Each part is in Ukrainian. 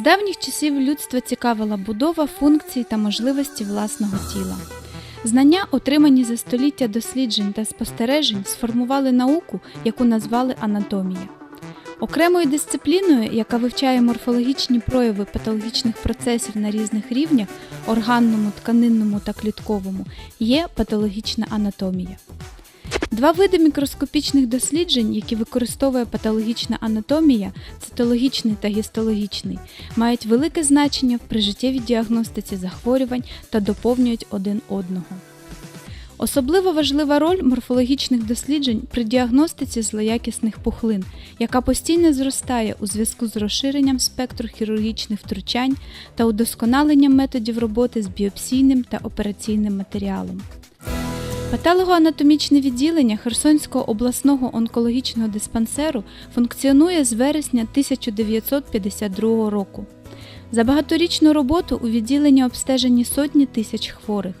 давніх часів людство цікавила будова функцій та можливості власного тіла. Знання, отримані за століття досліджень та спостережень, сформували науку, яку назвали анатомія. Окремою дисципліною, яка вивчає морфологічні прояви патологічних процесів на різних рівнях органному, тканинному та клітковому, є патологічна анатомія. Два види мікроскопічних досліджень, які використовує патологічна анатомія, цитологічний та гістологічний, мають велике значення в прижиттєвій діагностиці захворювань та доповнюють один одного. Особливо важлива роль морфологічних досліджень при діагностиці злоякісних пухлин, яка постійно зростає у зв'язку з розширенням спектру хірургічних втручань та удосконаленням методів роботи з біопсійним та операційним матеріалом. Патологоанатомічне відділення Херсонського обласного онкологічного диспансеру функціонує з вересня 1952 року. За багаторічну роботу у відділенні обстежені сотні тисяч хворих.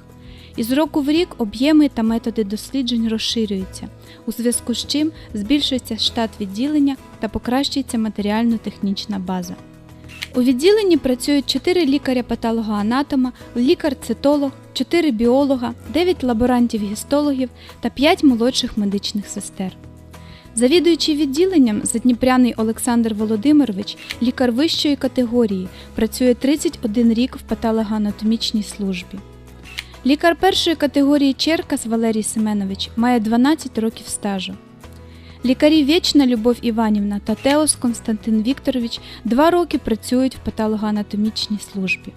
Із року в рік об'єми та методи досліджень розширюються, у зв'язку з чим збільшується штат відділення та покращується матеріально-технічна база. У відділенні працюють 4 лікаря-патологоанатома, лікар-цитолог, 4 біолога, 9 лаборантів-гістологів та 5 молодших медичних сестер. Завідуючий відділенням Задніпряний Олександр Володимирович, лікар вищої категорії, працює 31 рік в патологоанатомічній службі. Лікар першої категорії Черкас Валерій Семенович має 12 років стажу. Лікарі Вєчна Любов Іванівна та Теос Константин Вікторович два роки працюють в патологоанатомічній службі.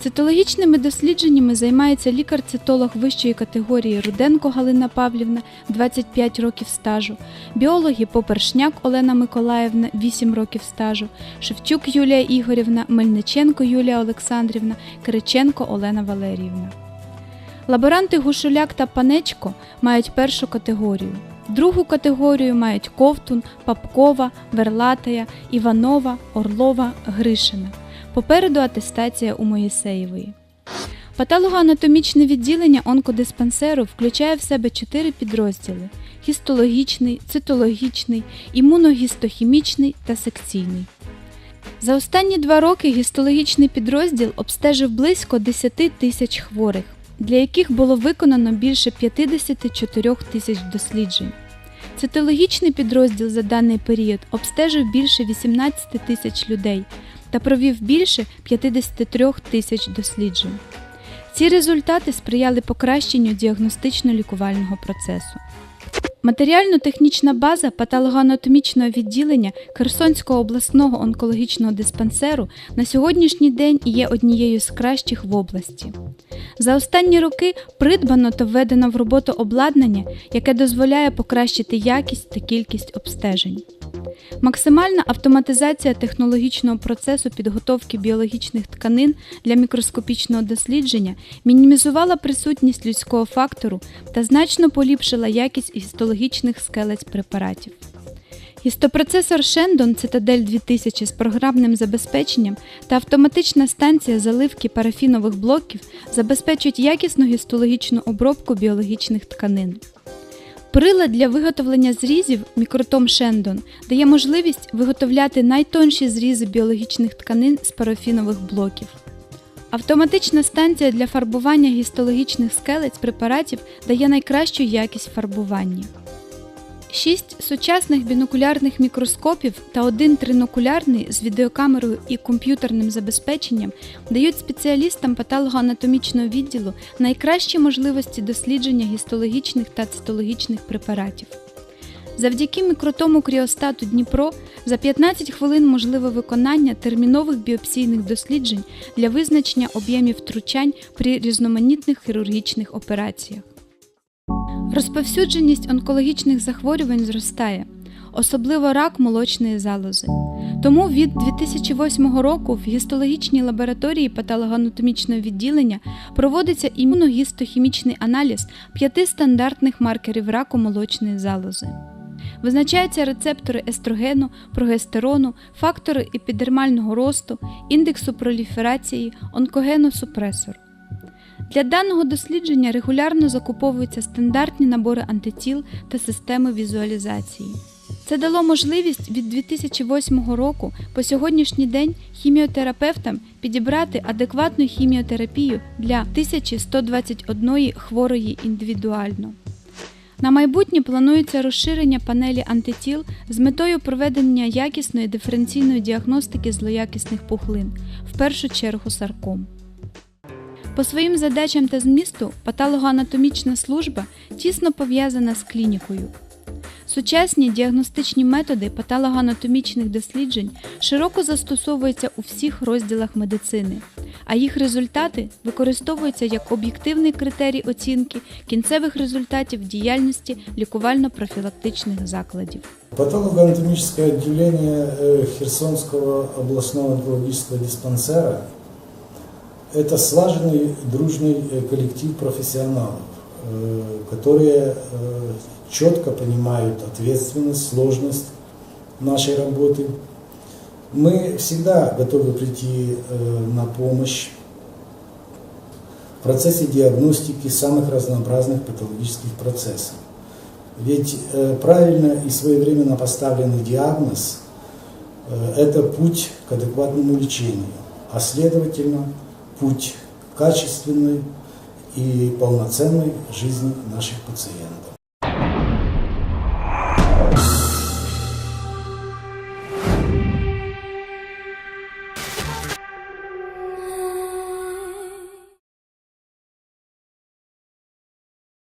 Цитологічними дослідженнями займається лікар-цитолог вищої категорії Руденко Галина Павлівна 25 років стажу, біологи Попершняк Олена Миколаївна 8 років стажу, Шевчук Юлія Ігорівна, Мельниченко Юлія Олександрівна, Кириченко Олена Валеріївна. Лаборанти Гушуляк та Панечко мають першу категорію. Другу категорію мають Ковтун, Папкова, Верлатая, Іванова, Орлова, Гришина. Попереду атестація у Моїсеєвої. Патологоанатомічне відділення онкодиспансеру включає в себе чотири підрозділи: хістологічний, цитологічний, імуногістохімічний та секційний. За останні два роки гістологічний підрозділ обстежив близько 10 тисяч хворих, для яких було виконано більше 54 тисяч досліджень. Цитологічний підрозділ за даний період обстежив більше 18 тисяч людей та провів більше 53 тисяч досліджень. Ці результати сприяли покращенню діагностично-лікувального процесу. Матеріально-технічна база патологоанатомічного відділення Херсонського обласного онкологічного диспансеру на сьогоднішній день є однією з кращих в області. За останні роки придбано та введено в роботу обладнання, яке дозволяє покращити якість та кількість обстежень. Максимальна автоматизація технологічного процесу підготовки біологічних тканин для мікроскопічного дослідження мінімізувала присутність людського фактору та значно поліпшила якість гістологічних скелець препаратів. Гістопроцесор Shendon Citadel 2000 з програмним забезпеченням та автоматична станція заливки парафінових блоків забезпечують якісну гістологічну обробку біологічних тканин. Прилад для виготовлення зрізів мікротом Шендон дає можливість виготовляти найтонші зрізи біологічних тканин з парафінових блоків. Автоматична станція для фарбування гістологічних скелець препаратів дає найкращу якість фарбування. Шість сучасних бінокулярних мікроскопів та один тринокулярний з відеокамерою і комп'ютерним забезпеченням дають спеціалістам патологоанатомічного відділу найкращі можливості дослідження гістологічних та цитологічних препаратів. Завдяки мікротому кріостату Дніпро за 15 хвилин можливе виконання термінових біопсійних досліджень для визначення об'ємів втручань при різноманітних хірургічних операціях. Розповсюдженість онкологічних захворювань зростає, особливо рак молочної залози. Тому від 2008 року в гістологічній лабораторії патологоанатомічного відділення проводиться імуногістохімічний аналіз п'яти стандартних маркерів раку молочної залози. Визначаються рецептори естрогену, прогестерону, фактори епідермального росту, індексу проліферації, онкогеносупресор. Для даного дослідження регулярно закуповуються стандартні набори антитіл та системи візуалізації. Це дало можливість від 2008 року по сьогоднішній день хіміотерапевтам підібрати адекватну хіміотерапію для 1121 хворої індивідуально. На майбутнє планується розширення панелі антитіл з метою проведення якісної диференційної діагностики злоякісних пухлин, в першу чергу сарком. По своїм задачам та змісту патологоанатомічна служба тісно пов'язана з клінікою. Сучасні діагностичні методи патологоанатомічних досліджень широко застосовуються у всіх розділах медицини, а їх результати використовуються як об'єктивний критерій оцінки кінцевих результатів діяльності лікувально-профілактичних закладів. Патологоанатомическое отделение э, Херсонского областного диспансера – это слаженный, дружный э, коллектив профессионалов, э, которые э, четко понимают ответственность, сложность нашей работы. Мы всегда готовы прийти на помощь в процессе диагностики самых разнообразных патологических процессов. Ведь правильно и своевременно поставленный диагноз это путь к адекватному лечению, а следовательно путь качественной и полноценной жизни наших пациентов.